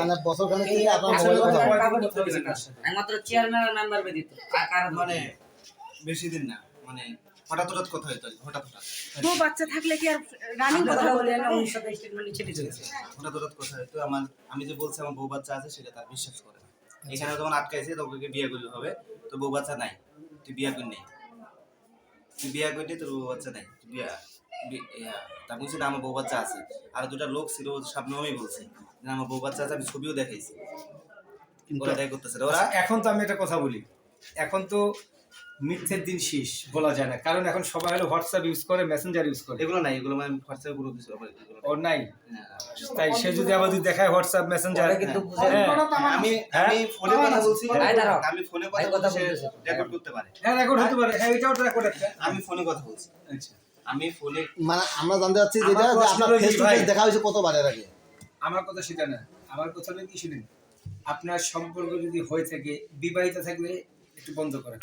মানে বছর খানেক থেকে আপনার বছর মোবাইলে কথা ধরে। কাগজ করছে না। একমাত্র চেয়ারম্যান আর মেম্বার ব্যতীত আর কারও মানে বেশি দিন না মানে হঠাৎ হঠাৎ কথা হইতো হঠাৎ হঠাৎ। বউ বাচ্চা থাকলে কি আর রানিং আমি কথা কথা বলে না না সাথে স্টেটমেন্ট নিচে দিতে হঠাৎ হঠাৎ কথা হইতো আমার আমি যে বলছি আমার বউ বাচ্চা আছে সেটা তার বিশ্বাস করে না। এখানে যখন আটকাইছে তখন ওকে বিয়ে করলে হবে। তো বউ বাচ্চা নাই তুই বিয়ে করি নেই তুই বিয়ে করলি তোর বউ বাচ্চা নাই তুই বিয়া ইয়া, বলছি না আমার বউ বাচ্চা আছে। আর দুটা লোক ছিল সামনে আমি বলছি। যে আমার বউ বাচ্চা আছে আমি ছবিও দেখাইছি। ওরা তাই করতেছে ওরা এখন তো আমি একটা কথা বলি। এখন তো মিথ্যের দিন শেষ বলা যায় না। কারণ এখন সবাই হলো হোয়াটসঅ্যাপ ইউজ করে মেসেঞ্জার ইউজ করে। এগুলো নাই এগুলো মানে হোয়াটসঅ্যাপে গ্রুপ আমার এগুলো ওর নাই। না, তাই সে যদি আবার যদি দেখায় হোয়াটসঅ্যাপ মেসেঞ্জার কিন্তু হ্যাঁ। আমি আমি ফোনে কথা বলছি ভাই আমি ফোনে কথা কথা বলছি রেকর্ড করতে পারে। হ্যাঁ রেকর্ড হতে পারে। হ্যাঁ এটাও রেকর্ড একটা। আমি ফোনে কথা বলছি। আচ্ছা। আমি ফোনে মানে আমরা জানতে চাচ্ছি যেটা যে আপনার ফেস টু ফেস দেখা হয়েছে কতবার এর আগে? আমার কথা সেটা না। আমার কথা কি শুনেন আপনার সম্পর্ক যদি হয়ে থাকে বিবাহিত থাকলে একটু বন্ধ করে